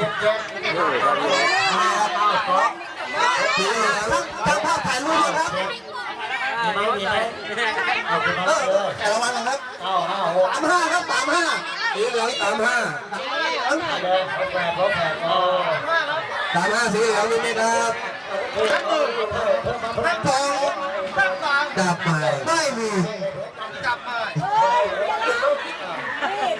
จ็ดเจ็ดเก้าสีเหลืองช่างภาพถ่ายรูปนะครับมีไหมมีไหมเออแต่ละวันนะครับเก้าห้าหกสามห้าครับสามห้าสีเหลืองสามห้าเลยเขาแปดเขาแปดอ๋อสามห้าสีเหลืองนี่นะครับเพิ่มเพิ่มเพิ่มเพิ่มเพิ่มทองจับใหม่ไม่มี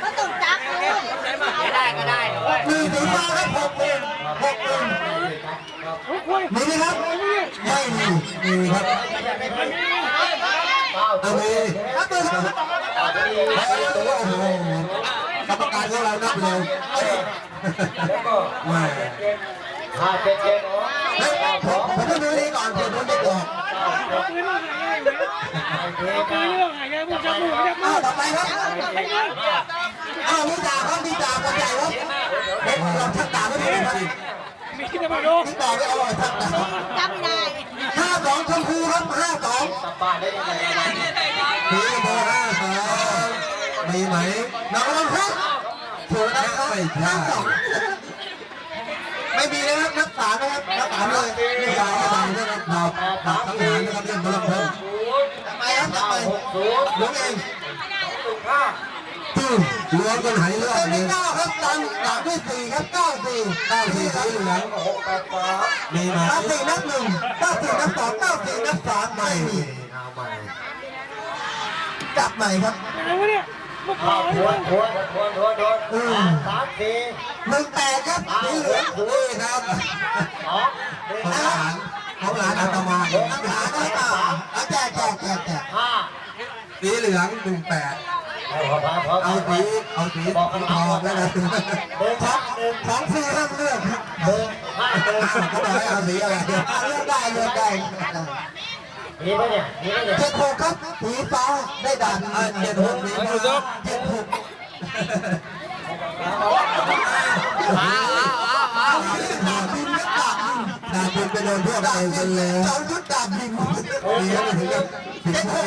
ก็ต้องจับเลย ได้ก็ได้ มีสีฟ้าครับ หกหนึ่งหกหนึ่งมีไหมครับ ไม่มีมีครับเอามีครับตัวครับตัวโอ้โหกรรมการของเรานับเร็วแล้วก็ม่ห้าเจ็ดเจ็ดผมผมต้องดูนี่ก่อนเดี๋ยวผมจะบอกโอเคครับอ้าวต่อไปครับอ้าวมีจ่าครับมีจ่าคนใหญ่ครับ เฮ้ยเราชักดาบไม่ได้ครับมีแต่มาดูที่บอกได้เอาชักดาบจำไม่ได้ห้าสองชมพูครับห้าสองกลับบ้านได้ยังไงสีเบอร์ห้าสองมีไหมน้องลำพูถูกนะครับไม่ใช่ไม่มีนะครับนับสามนะครับนับสามเลยไม่ใช่ไม่ใช่นะครับเราดับทั้งหางนะครับเล่นบอลลำพูศูนย์ไปครับต่อไปหกศูนย์ล้วงเองหนึ่งห้าตื้ อล้วงกันหายเลือดเลยเก้าครับตามหลังด้วยสี่ครับเก้าสี่เก้าสี่สีเหลืองหกแปดสามมีไหมเก้าสี่นับหนึ่งเก้าสี่นับสองเก้าสี่นับสามไม่มีเอาใหม่จับใหม่ครับอะไรวะเนี่ยมาขอทวนทวนทวนทวนทวนสามสี่หนึ่งแปดครับสีเหลืองนี่ครับสองหนึ่งของหลานของหลานอาตมาของหลานอาตมาเอาแจกแจกแจกแจกห้าสีเหลืองหนึ่งแปด เอาพอพอเอาสีเอาสีทองแล้วนะหนึ่งครับหนึ่งของฟรีห้าเลือกครับหนึ่งห้าหนึ่งเขาบอกให้เอาสีอะไรเลือกได้เลือกได้มีไหมเนี่ยมีไหมเนี่ยเจ็ดหกครับสีฟ้าได้ดันเจ็ดหกสีฟ้าเจ็ดหกอ้าวอ้าวอ้าวอ้าวดาบบินไดาบบินดาบบินไปโดนพวกเองกันเลยสองชุดดาบบินมีแล้วถึงจะถึงจะ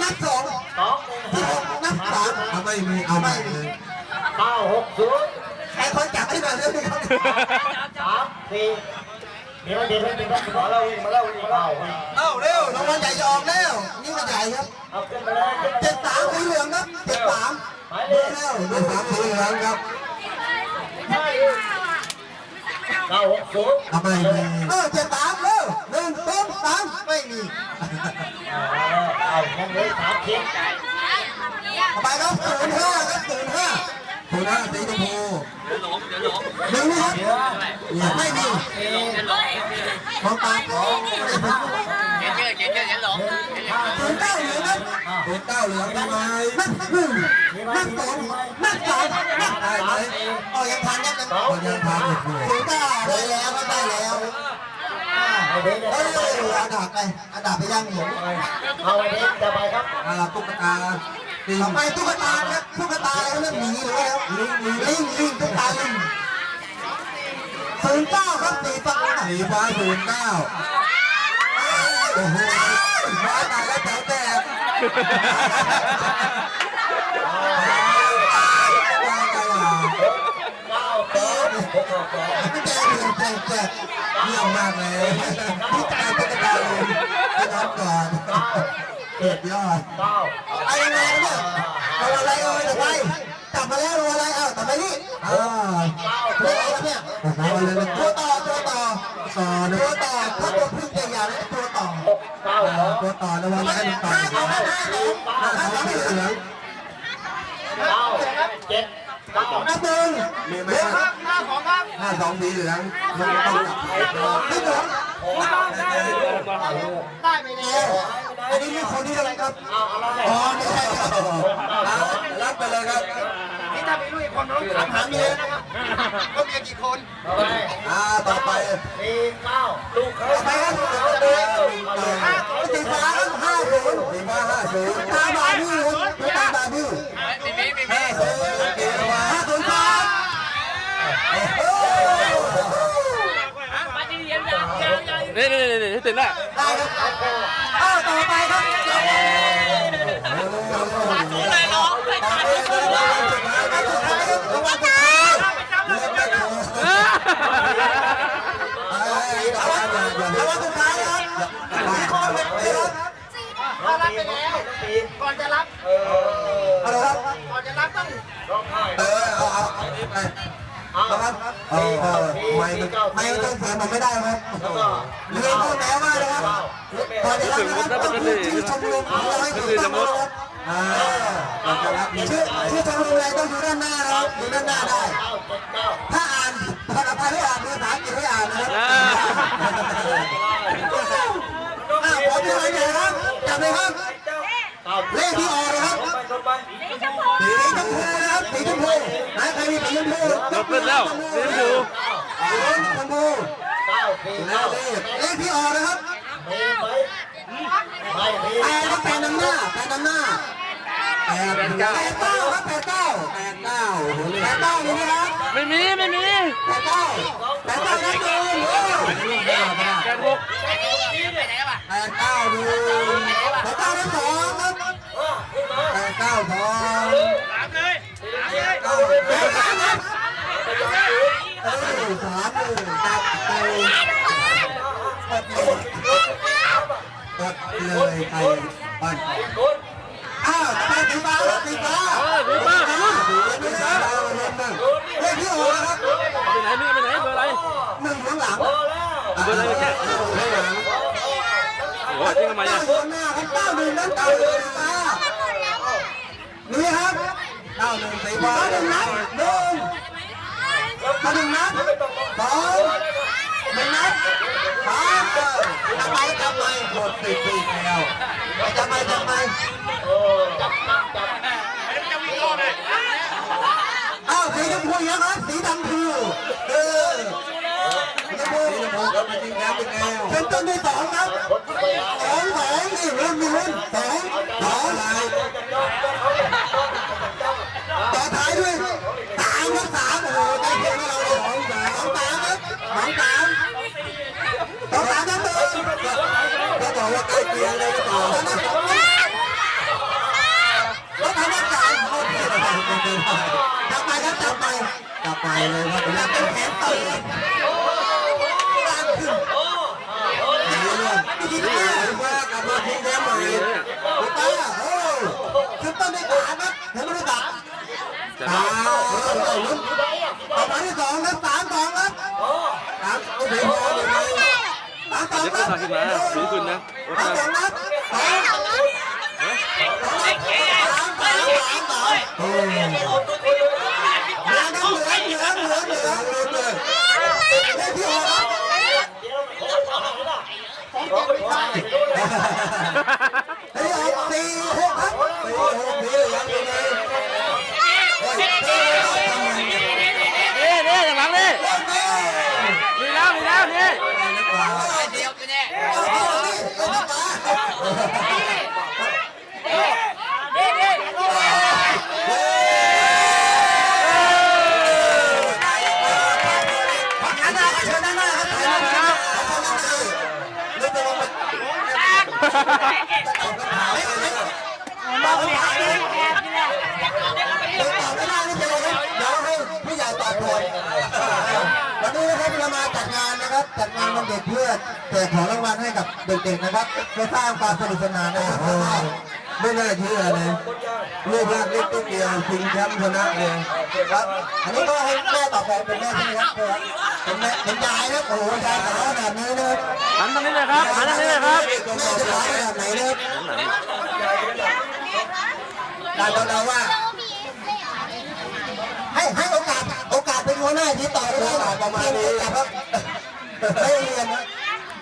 นับสองสอง เอาไม่มีเอาไม่เลยเก้าหกศูนย์ใครคนจับให้หน่อยเร็วครับสามสี่มีไหมมีไหมมีไหมมาแล้ววิ่งมาแล้ววิ่งมาแล้วเอ้าเร็วรางวัลใหญ่จะออกแล้วนี่มันใหญ่ครับเอาขึ้นไปเลยขึ้นไปเจ็ดสามสีเหลืองครับเจ็ดสามหมายเลดูขแล้วดูสามสีเหลืองครับเก้าหกศูนย์เอาไม่มีเออเจ็ดสามเร็วหนึ่งสองสามไม่มีเอายังเหลือสามชิ้น ต่อไปครับศูนย์ห้าครับศูนย์ห้าศูนย์ห้าสีชมพูหนึ่งนี่ครับเหลือเนี่ยไม่มีสี่ของตาของเขียนเยอะเขียนเยอะเขียนหลงศูนย์เก้าเหลืองครับศูนย์เก้าเหลืองได้ไหมนับหนึ่งนับสองนับสามนับได้ไหมอ๋อยังทันยังยังยังทันอยู่ศูนย์เก้าได้แล้วก็ได้แล้วเอ้ยอาดาบไปเอาดาบไปย่างหมูเอาเด็กจะไปครับอ่าตุ๊กตา ต่อไปตุ๊กตาครับตุ๊กตาแล้วเรื่องหมีหรือแล้วลิงลิงลิงตุ๊กตาลิงศูนย์เก้าครับสีฟ้าสีฟ้าศูนย์เก้าโอ้โหฟ้าตายแล้วแถวแตกเก้าสองหกสองแจกแจกแจกเยี่ยมมากเลยพี่ตายตุ๊กตาลิงพี่น้องก่อน เก้าเด็ดยอดเก้าไอ้ยังไงเนี่ยเอาอะไรเอาอะไรไปจับมาแล้วเออะไรเอาแต่ไปนี่อ่าเรื่องอะไรเนี่ยโอ้โหอะไรเนี่ยตัวต่อตัวต่อตัวต่อถ้าตัวพึ่งจะยาวตัวต่อเก้าสองตัวต่อระวังให้มันต่อห้าสองห้าสองห้าสองเหลืองเก้าเจ็ดเก้านับหนึ่งมีไหมครับห้าสองครับหน้าสองสีเหลืองมันต้องจับสีเหลือง ได้ไปแล้วอันนี้มีคนที่อะไรครับเอาเอาแล้วอ๋อไม่ใช่ครับรับไปเลยครับ นี่ถ้ามีลูกอีกคนมันต้องถามหาเมียนะครับว่าเมียกี่คนต่อไปอ่าต่อไปสี่เก้าลูกเขาต่อไปครับต่อไปสีฟ้าครับห้าศูนย์สีฟ้าห้าศูนย์ตาบาบี้ครับตาบาบี้ นี่นี่นี่นี่ตื่นแล้วได้ครับอ้าวต่อไปครับ เลยน้อง ต่อไปครับสุดท้ายครับสุดท้ายครับรางวัลสุดท้าย เอา นะครับ เออเออไม่ไม่ต้องเสียงผมไม่ได้ครับแล้วก็เรียนพูดแม้ว่านะครับพอจะรับนะครับต้องพูดชื่อชมรมของเราให้ถูกต้องนะครับชื่อชื่อชมรมอะไรต้องอยู่ด้านหน้านะครับอยู่ด้านหน้าได้ ถ้าอ่านภาษาไทยไม่อ่านภาษาอังกฤษไม่อ่านนะครับผมจะอะไรเนี่ยครับจับเลยครับเลขที่ออกนะครับไปชนไปสีชมพูนะครับสีชม พูไหนใครมีสีชมพูจบเป็นแล้วสีชมพูสีชมพูเก้าสี่เลเก้าขเลขที่ออกนะครับมีไหมไม่มีแปดครับแปดนำหน้าแปดนำหน้าแปดแปดเก้าครับแปดเก้าแปดเก้าแปดเก้ามีไหมครับไม่มีไม่มีแปดเก้าแปดเก้านับหนึ่งโอ้ยแปดหกแปดเก้าดูแปดเก้านับสองครับแปดเก้าสอง สามเลย เก้าแปดเก้าครับเออสามหนึ่งตัดไปกดเลยกดเลยไปบ้านอ้าวทำไมสีฟ้าครับสีฟ้าเออดีมากครับสีฟ้าเลขที่ออกนะครับไปไหนนี่ไปไหนเบอร์อะไรหนึ่งข้างหลังพอแล้วเบอร์อะไรเมื่อกี้ข้างหลังโอ้ยจริงทำไมเก้าอะอยู่หน้าครับเก้าหนึ่งนั้นเก้าหนึ่งสีฟ้านี่ครับเก้าหนึ่งสีฟ้าหนึ่งนัดหนึ่งมาหนึ่งนัด สองหนึ่งนัดสามทำไมทำไมหมดสิบปีแล้วทำไมทำไมโอ้จับจับจับอ้าวสีชมพูยังครับสีดำพูเออสีชมพูสีชมพูครับจริงแล้วเป็นแนวเป็นต้นที่สองครับสองสองนี่เรุ่นมีรุ่นสองสองลาย เลยครับแล้วเป็นแขนเตะตามขึ้นดีเลยดีเลยว่ากลับมาทิ้งแย้มใหม่ถูกไหมอะโอ้ขึ้นต้นที่สามครับเห็นไหมที่สามสามลุ้นต่อไปที่สองครับสามสองครับสามโอ้โหสามสองเดี๋ยวคก็รับตาขึ้นมาสูงขึ้นนะรถสามมาสองครับสามสามสามสามโอ้ยเหลือนะเหลือเหลือเหลือเหลือเหลือเลยเลขที่ออกครับเลขออกสี่หกครับสี่หกนี่ยังอยู่เลยโอ้ยเท่เลยทำไมเนี่ย นี่ นี่อย่างหลังนี่มีแล้วมีแล้วนี่เดียวไปแน่เอาเอ นี้นะครับเรามาจัดงานนะครับ จัดงานวันเด็กเพื่อแจกของรางวัลให้กับเด็กๆนะครับเพื่อสร้างความสนุกสนานนะครับไม่น่าเชื่อเลยลูกรักเล็กตุ๊กเดียวชิงแชมป์ชนะเลยครับ อันนี้ก็ให้แม่ตอบแทนเป็นแม่ใช่ไหมครับเป็นแม่เป็นยายนะโอ้โหยายขาวแบบนี้นะหันทางนี้เลยครับหันทางนี้เลยครับแม่จะขาวแบบไหนเนี่ยเราเราว่า ให้ให้โอกาสโอกาสเป็น หัวหน้าที่ต่อได้ประมาณนี้ครับไม่เรียนนะ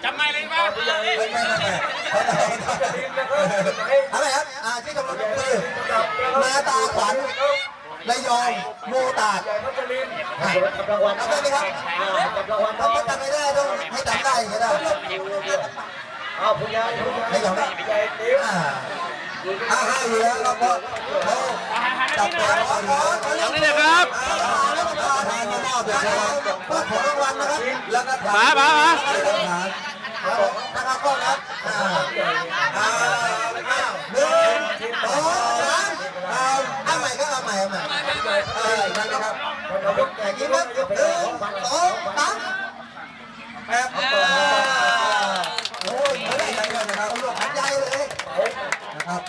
จำไม่เลยป่ะไม่ไม่ไม่อะไรครับอ่าที่กำลังคือนาตาขวัญระยองโมตาดกับรางวัลจำได้ไหมครับกับรางวัลถ้าจำไม่ได้ต้องให้จำได้อย่างนี้ได้เอาคุณยายคุณยายให้จำได้ยายติ๋วอ่าอ่าให้อยู่แล้วเราก็ จับตัวขอขอขอทางนี้เลยครับแล้วก็ทานมามอบแบบนี้ก็ของรางวัลนะครับ แล้วก็มามามานะครับก็ครับอ่าอ่าหนึ่งสองสามเอาเอาใหม่ก็เอาใหม่เอาใหม่เออนั่นนะครับอย่างนี้ครับหนึ่งสองสามแป๊บโอ้ยไม่ได้เลยนะครับตำรวจขันใหญ่เลยนะครับ